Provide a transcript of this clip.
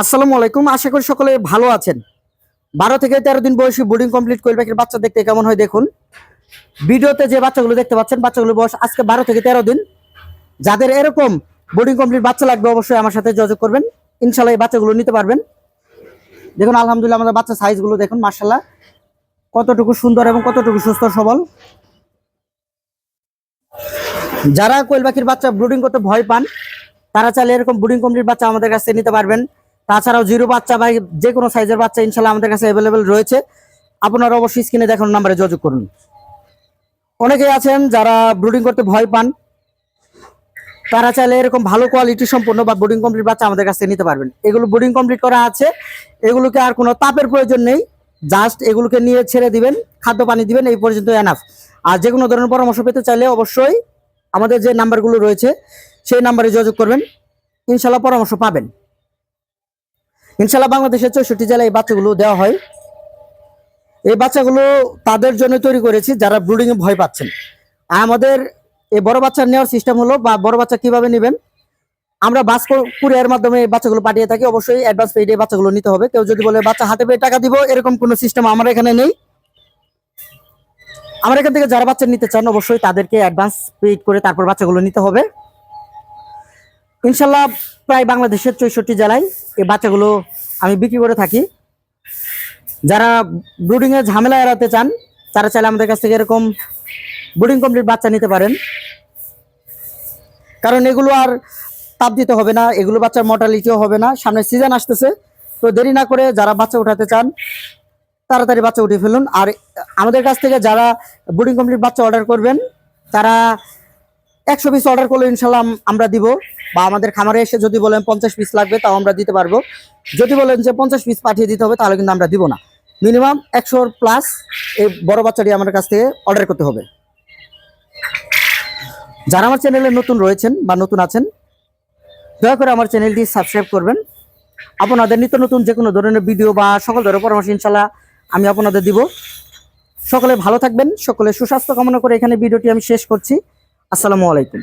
আসসালামু আলাইকুম। আশা করি সকলে ভালো আছেন। বারো থেকে তেরো দিন বয়সী বোর্ডিং কমপ্লিট কোয়েল পাখির বাচ্চা দেখতে কেমন হয় দেখুন। ভিডিওতে যে বাচ্চাগুলো দেখতে পাচ্ছেন, বাচ্চাগুলো বয়স আজকে বারো থেকে তেরো দিন। যাদের এরকম বোর্ডিং কমপ্লিট বাচ্চা লাগবে অবশ্যই আমার সাথে যোগাযোগ করবেন। ইনশাল্লাহ এই বাচ্চাগুলো নিতে পারবেন। দেখুন, আলহামদুলিল্লাহ আমাদের বাচ্চা সাইজগুলো দেখুন মার্শাল্লাহ কতটুকু সুন্দর এবং কতটুকু সুস্থ, সবল। যারা কোয়েল পাখির বাচ্চা ব্রুডিং করতে ভয় পান, তারা চাইলে এরকম ব্রুডিং কমপ্লিট বাচ্চা আমাদের কাছে নিতে পারবেন। তাছাড়াও জিরো বাচ্চা বা যে কোনো সাইজের বাচ্চা ইনশাল্লাহ আমাদের কাছে অ্যাভেলেবেল রয়েছে। আপনারা অবশ্যই স্ক্রিনে দেখানো, নাম্বারে যোগাযোগ করুন। অনেকেই আছেন যারা ব্রুডিং করতে ভয় পান। তারা চাইলে এরকম ভালো কোয়ালিটি সম্পন্ন বা বোর্ডিং কমপ্লিট বাচ্চা আমাদের কাছে নিতে পারবেন। এগুলো বোর্ডিং কমপ্লিট করা আছে। এগুলোকে আর কোনো তাপের প্রয়োজন নেই। জাস্ট এগুলোকে নিয়ে ছেড়ে দিবেন, খাদ্য পানি দিবেন, এই পর্যন্ত এনাফ আর যে কোনো ধরনের পরামর্শ পেতে চাইলে অবশ্যই আমাদের যে নাম্বারগুলো রয়েছে, সেই নাম্বারে যোগাযোগ করবেন। ইনশাল্লাহ পরামর্শ পাবেন। ইনশাল্লাহ বাংলাদেশের চৌষট্টি জেলায় এই বাচ্চাগুলো দেওয়া হয়। এই বাচ্চাগুলো তাদের জন্য তৈরি করেছি, যারা ব্রুডিং এ ভয় পাচ্ছেন। আমাদের এই বড় বাচ্চা নেওয়ার সিস্টেম হলো, বা বড় বাচ্চা কীভাবে নেবেন? আমরা বাস কুরিয়ার মাধ্যমে বাচ্চাগুলো পাঠিয়ে থাকি, অবশ্যই অ্যাডভান্স এই বাচ্চাগুলো নিতে হবে। কেউ যদি বলে, বাচ্চা হাতে পেয়ে টাকা দিব, এরকম কোনো সিস্টেম আমার এখানে নেই। আমার এখান থেকে যারা বাচ্চা নিতে চান, অবশ্যই তাদেরকে অ্যাডভান্স পেইড করে তারপর বাচ্চাগুলো নিতে হবে। ইনশাল্লাহ প্রায় বাংলাদেশের চৌষট্টি জেলায় এই বাচ্চাগুলো আমি বিক্রি করে থাকি। যারা ব্রুডিং এর ঝামেলা এড়াতে চান, তারা চাইলে আমাদের কাছ থেকে এরকম ব্রুডিং কমপ্লিট বাচ্চা নিতে পারেন। কারণ এগুলো আর তাপ দিতে হবে না, এগুলো বাচ্চার মর্টালিটিও হবে না। সামনে সিজন আসতেছে, তো দেরি না করে যারা বাচ্চা উঠাতে চান, তাড়াতাড়ি বাচ্চা উঠিয়ে ফেলুন। আর আমাদের কাছ থেকে যারা ব্রুডিং কমপ্লিট বাচ্চা অর্ডার করবেন, তারা একশো পিস অর্ডার করলে ইনশাল্লাহ আমরা দিব। বা আমাদের খামারে এসে যদি বলেন পঞ্চাশ পিস লাগবে, তাও আমরা দিতে পারব। যদি বলেন যে পঞ্চাশ পিস পাঠিয়ে দিতে হবে, তাহলে কিন্তু আমরা দিব না। মিনিমাম একশোর প্লাস এই বড় বাচ্চাটি আমার কাছ থেকে অর্ডার করতে হবে। যারা আমার চ্যানেলে নতুন রয়েছেন বা নতুন আছেন, দয়া করে আমার চ্যানেলটি সাবস্ক্রাইব করবেন। আপনাদের নিত্য নতুন যে কোনো ধরনের ভিডিও বা সকল ধরনের পরামর্শ ইনশাল্লাহ আমি আপনাদের দিব। সকলে ভালো থাকবেন, সকলে সুস্বাস্থ্য কামনা করে এখানে ভিডিওটি আমি শেষ করছি। আসসালামু আলাইকুম।